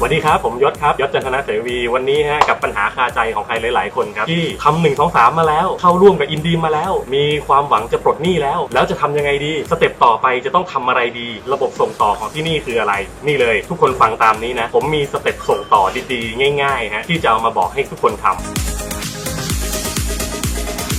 สวัสดีครับ ผมยศครับยศจันทนาเสวีวันนี้ฮะกับปัญหาคาใจของใครหลาย ๆ คนครับ ที่ทำหนึ่งสองสามมาแล้ว เข้าร่วมกับอินดีมมาแล้ว มีความหวังจะปลดหนี้แล้ว แล้วจะทำยังไงดี สเต็ปต่อไปจะต้องทำอะไรดี ระบบส่งต่อของที่นี่คืออะไร นี่เลย ทุกคนฟังตามนี้นะ ผมมีสเต็ปส่งต่อดี ๆ ง่าย ๆ ฮะที่จะเอามาบอกให้ทุกคนทำ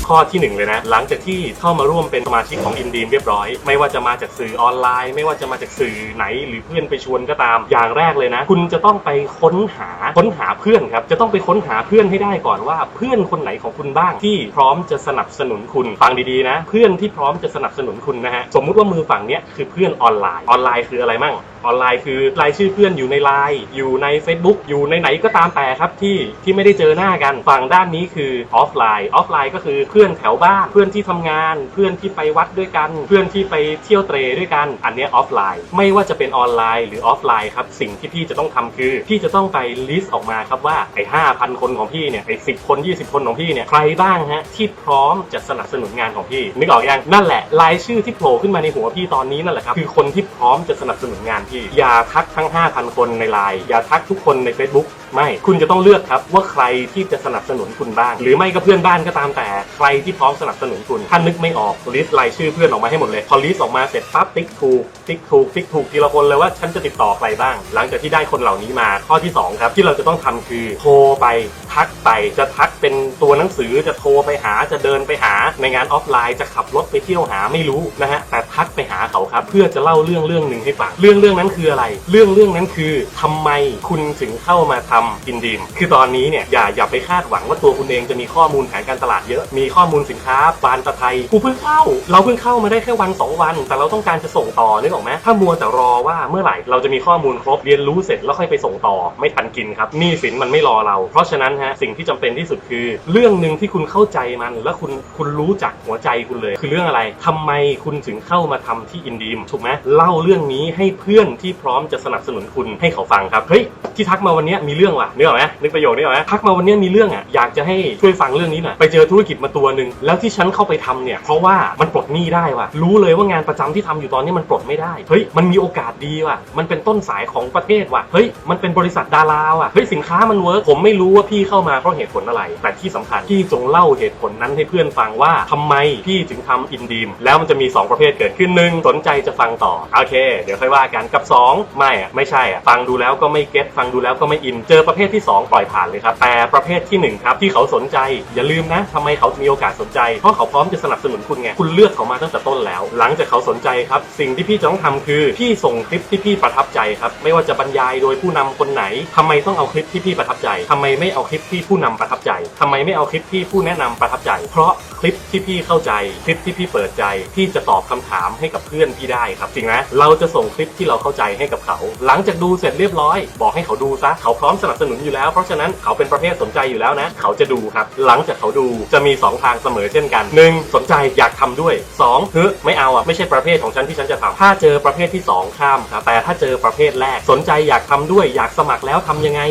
ข้อที่หนึ่งเลยนะหลังจากที่เข้ามาร่วมเป็นสมาชิกของอินดีมเรียบร้อย ไม่ว่าจะมาจากสื่อออนไลน์ ไม่ว่าจะมาจากสื่อไหนหรือเพื่อนไปชวนก็ตามอย่างแรกเลยนะ คุณจะต้องไปค้นหาค้นหาเพื่อนครับจะต้องไปค้นหาเพื่อนให้ได้ก่อนว่าเพื่อนคนไหนของคุณบ้างที่พร้อมจะสนับสนุนคุณฟังดีๆนะ เพื่อนที่พร้อมจะสนับสนุนคุณนะฮะสมมุติว่ามือฝั่งเนี้ยคือเพื่อนออนไลน์ออนไลน์คืออะไรมั่งออนไลน์คือรายชื่อเพื่อนอยู่ในไลน์อยู่ใน Facebook อยู่ในไหนก็ตามแต่ครับที่ที่ไม่ได้เจอหน้ากันฝั่งด้านนี้คือออฟไลน์ออฟไลน์ก็คือเพื่อนแถวบ้านเพื่อนที่ทำงาน เพื่อนที่ไปวัดด้วยกัน เพื่อนที่ไปเที่ยวเตรด้วยกัน อันนี้ออฟไลน์ ไม่ว่าจะเป็นออนไลน์หรือออฟไลน์ครับสิ่งที่พี่จะต้องทำคือ พี่จะต้องไปลิสต์ออกมาครับว่าไอ้ห้าพันคนของพี่เนี่ยไอ้สิบคน 20 คนของพี่เนี่ยใครบ้างฮะที่พร้อมจะสนับสนุนงานของพี่นึกออกยังนั่นแหละรายชื่อที่โผล่ขึ้นมาในหัวพี่ตอนนี้นั่นแหละครับคือคนที่พร้อมจะสนับสนุนงานพี่ อย่าทักทั้ง 5,000 คนในไลน์อย่าทักทุกคนใน Facebook ไม่ คุณจะต้องเลือกครับว่าใครที่จะสนับสนุนคุณบ้าง หรือไม่ก็เพื่อนบ้านก็ตามแต่ ใครที่พร้อมสนับสนุนคุณถ้านึกไม่ออกลิสต์รายชื่อเพื่อนออกมาให้หมดเลย พอลิสต์ออกมาเสร็จปั๊บติ๊กถูกติ๊กถูกติ๊กถูกทีละคนเลยว่าฉันจะติดต่อใครบ้าง หลังจากที่ได้คนเหล่านี้มา ข้อที่สองครับ ที่เราจะต้องทำคือโทรไปทักไปจะทักเป็นตัวหนังสือจะโทรไปหาจะเดินไปหาในงานออฟไลน์จะขับรถไปเที่ยวหาไม่รู้นะฮะแต่ทักไปหาเขาครับ เพื่อจะเล่าเรื่องเรื่องหนึ่งให้ฟังเรื่องเรื่องนั้นคืออะไร เรื่องเรื่องนั้นคือทำไมคุณถึงเข้ามาทำอินดีมคือตอนนี้เนี่ยอย่าอย่าไปคาดหวังว่าตัวคุณเองจะมีข้อมูลแผนการตลาดเยอะ มีข้อมูลสินค้าบานตะไทยกูเพิ่งเข้า เราเพิ่งเข้ามาได้แค่วันสองวัน แต่เราต้องการจะส่งต่อนึกออกไหมถ้ามัวแต่รอว่าเมื่อไหร่เราจะมีข้อมูลครบเรียนรู้เสร็จแล้วค่อยไปส่งต่อไม่ทันกินครับหนี้สินมันไม่รอเรา เพราะฉะนั้นฮะสิ่งที่จำเป็นที่สุดคือ เรื่องหนึ่งที่คุณเข้าใจมัน และคุณคุณรู้จักหัวใจคุณเลย คือเรื่องอะไรทำไมคุณถึงเข้ามาทำที่อินดีมถูกไหมเล่าเรื่องนี้ให้เพื่อนที่พร้อมจะสนับสนุนคุณให้เขาฟังครับเฮ้ยที่ทักมาวันนี้มีเรื่องว่ะนึกออกไหมนึกประโยคนี้ออกไหมทักมาวันนี้มีเรื่องอะอยากจะให้ช่วยฟังเรื่องนี้หน่อยไปเจอธุรกิจมาตัวหนึ่งแล้วที่ฉันเข้าไปทำเนี่ยเพราะว่ามันปลดหนี้ได้ว่ะรู้เลยว่างานประจำที่ทำอยู่ตอนนี้มันปลดไม่ได้เฮ้ยมันมีโอกาสดีว่ะมันเป็นต้นสายของประเทศว่ะเฮ้ยมันเป็นบริษัทดาราว่ะเฮ้ยสินค้ามันเวิร์กผมไม่รู้ว่าพี่เข้ามาเพราะเหตุผลอะไร แต่ที่สำคัญพี่จงเล่าเหตุผลนั้นให้เพื่อนฟังว่าทำไมพี่ถึงทำอินดีมแล้วมันจะมี 2 ประเภทเกิดขึ้นหนึ่งสนใจจะฟังต่อโอเค เดี๋ยวค่อยว่ากันกับ2 ไม่อะไม่ใช่อะฟังดูแล้วก็ไม่เก็ตฟังดูแล้วก็ไม่อินเจอประเภทที่ 2 ปล่อยผ่านเลยครับแต่ประเภทที่ 1 ครับ ที่เขาสนใจ อย่าลืมนะทำไมเขามีโอกาสสนใจ เพราะเขาพร้อมจะสนับสนุนคุณไงคุณเลือกเขามาตั้งแต่ต้นแล้ว หลังจากเขาสนใจครับ สิ่งที่พี่จะต้องทำคือพี่ส่งคลิปที่พี่ประทับใจครับไม่ว่าจะบรรยายโดยผู้นำคนไหนทำไมต้องเอาคลิปที่พี่ประทับใจทำไมไม่เอาคลิปที่ผู้นำประทับใจทำไมไม่เอาคลิปที่ผู้แนะนำประทับใจ เพราะคลิปที่พี่เข้าใจ คลิปที่พี่เปิดใจ พี่จะตอบคำถามให้กับเพื่อนพี่ได้ครับจริงไหมเราจะส่งคลิปที่เราเข้าใจให้กับเขา หลังจากดูเสร็จเรียบร้อย บอกให้เขาดูซะเขาพร้อมสนับสนุนอยู่แล้ว เพราะฉะนั้นเขาเป็นประเภทสนใจอยู่แล้วนะ เขาจะดูครับ หลังจากเขาดูจะมี 2 ทางเสมอเช่นกัน 1. สนใจอยากทำด้วย 2. เฮ้ยไม่เอาอะไม่ใช่ประเภทของฉันที่ฉันจะทำถ้าเจอประเภทที่ 2 ข้ามครับแต่ถ้าเจอประเภทแรกสนใจอยากทำด้วย อยากสมัครแล้วทำยังไง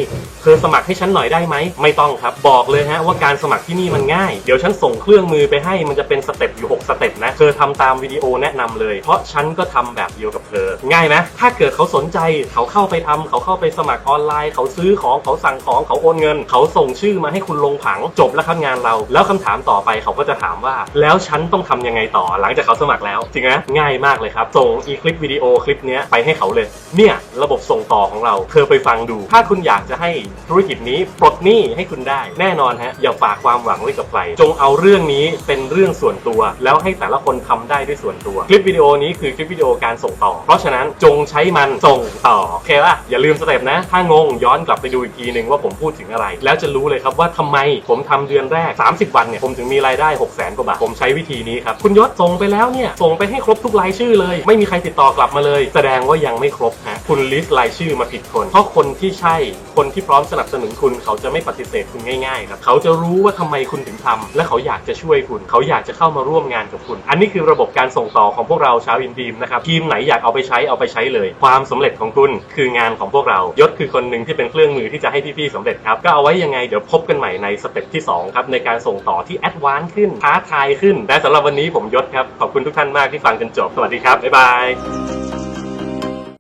เธอสมัครให้ฉันหน่อยได้ไหมไม่ต้องครับ บอกเลยฮะว่าการสมัครที่นี่มันง่ายเดี๋ยวฉันส่งเครื่องมือไปให้มันจะเป็นสเต็ปอยู่ 6 สเต็ปนะเธอทำตามวิดีโอแนะนำเลย เพราะฉันก็ทำแบบเดียวกับเธอ ง่ายไหมถ้าาเกิดเขาสนใจเขาเข้าไปทำเขาเข้าไปสมัครออนไลน์ เขาซื้อของเขาสั่งของเขาโอนเงิน เขาส่งชื่อมาให้คุณลงผังจบแล้วครับงานเรา แล้วคำถามต่อไปเขาก็จะถามว่า แล้วฉันต้องทำยังไงต่อหลังจากเขาสมัครแล้วจริงไหมง่ายมากเลยครับ ส่งอีคลิปวิดีโอคลิปนี้ไปให้เขาเลย เนี่ยระบบส่งต่อของเราเธอไปฟังดู ถ้าคุณอยากจะให้ธุรกิจนี้ปลดหนี้ให้คุณได้ แน่นอนฮะอย่าฝากความหวังไว้กับใครจงเอาเรื่องนี้เป็นเรื่องส่วนตัว แล้วให้แต่ละคนทำได้ด้วยส่วนตัว คลิปวิดีโอนี้คือคลิปวิดีโอการส่งต่อ เพราะฉะนั้นจงใช้ช้มันส่งต่อโอเคป่ะอย่าลืมสเต็ปนะ ถ้างงย้อนกลับไปดูอีกทีหนึ่งว่าผมพูดถึงอะไร แล้วจะรู้เลยครับว่าทำไมผมทำเดือนแรก 30 วันเนี่ยผมถึงมีรายได้ 6 0แสนกว่าบาทผมใช้วิธีนี้ครับคุณยศส่งไปแล้วเนี่ยส่งไปให้ครบทุกรายชื่อเลย ไม่มีใครติดต่อกลับมาเลย แสดงว่ายังไม่ครบฮะคุณลิสต์รายชื่อมาผิดคน เพราะคนที่ใช่คนที่พร้อมสนับสนุนคุณเขาจะไม่ปฏิเสธคุณง่ายๆครับเขาจะรู้ว่าทำไมคุณถึงทำและเขาอยากจะช่วยคุณ เขาอยากจะเข้ามาร่วมงานกับคุณ อันนี้คือระบบการส่งต่อของพวกเราชาวอินดีมนะครับทีมไหนอยากเอาไปใช้เอาไปใช้เลยความสำเร็จของคุณคืองานของพวกเรา ยศคือคนหนึ่งที่เป็นเครื่องมือที่จะให้พี่ๆสำเร็จครับ ก็เอาไว้ยังไงเดี๋ยวพบกันใหม่ในสเต็ปที่สองครับ ในการส่งต่อที่แอดวานซ์ขึ้นท้าทายขึ้นและสำหรับวันนี้ผมยศครับ ขอบคุณทุกท่านมากที่ฟังจนจบ สวัสดีครับ บ๊ายบาย